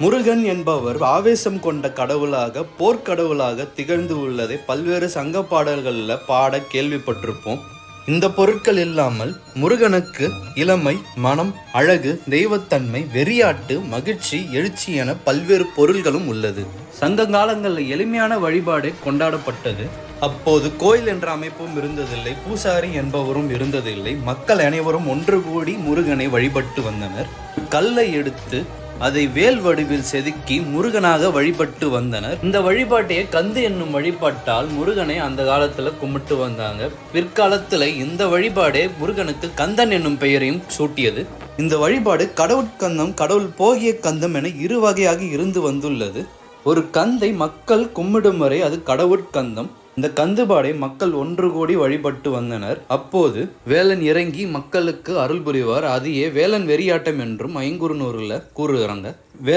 முருகன் என்பவர் ஆவேசம் கொண்ட கடவுளாக போர்க்கடவுளாக திகழ்ந்து உள்ளதை பல்வேறு சங்க பாடல்களில் பாட கேள்விப்பட்டிருப்போம். இந்த பொருட்கள் இல்லாமல் முருகனுக்கு இளமை மனம் அழகு தெய்வத்தன்மை வெறியாட்டு மகிழ்ச்சி எழுச்சி என பல்வேறு பொருள்களும் உள்ளது. சங்க காலங்களில் எளிமையான வழிபாடு கொண்டாடப்பட்டது. அப்போது கோயில் என்ற அமைப்பும் இருந்ததில்லை பூசாரி என்பவரும் இருந்ததில்லை. மக்கள் அனைவரும் ஒன்று கூடி முருகனை வழிபட்டு வந்தனர். கல்லை எடுத்து அதை வேல் வடிவில் செதுக்கி முருகனாக வழிபட்டு வந்தனர். இந்த வழிபாட்டையே கந்து என்னும் வழிபாட்டால் முருகனை அந்த காலத்துல கும்பிட்டு வந்தாங்க. பிற்காலத்துல இந்த வழிபாடே முருகனுக்கு கந்தன் என்னும் பெயரையும் சூட்டியது. இந்த வழிபாடு கடவுட்கந்தம் கடவுள் போகிய கந்தம் என இரு வகையாக இருந்து வந்துள்ளது. ஒரு கந்தை மக்கள் கும்பிடும் வரை அது கடவுட்கந்தம் இந்த கந்துபாடை மக்கள் ஒன்று கூடி வழிபட்டு வந்தனர். அப்போது வேலன் இறங்கி மக்களுக்கு அருள் புரிவார். அதையே வேலன் வெறியாட்டம் என்றும் ஐங்குறுநூறுல கூறுகிறாங்க. வேலன்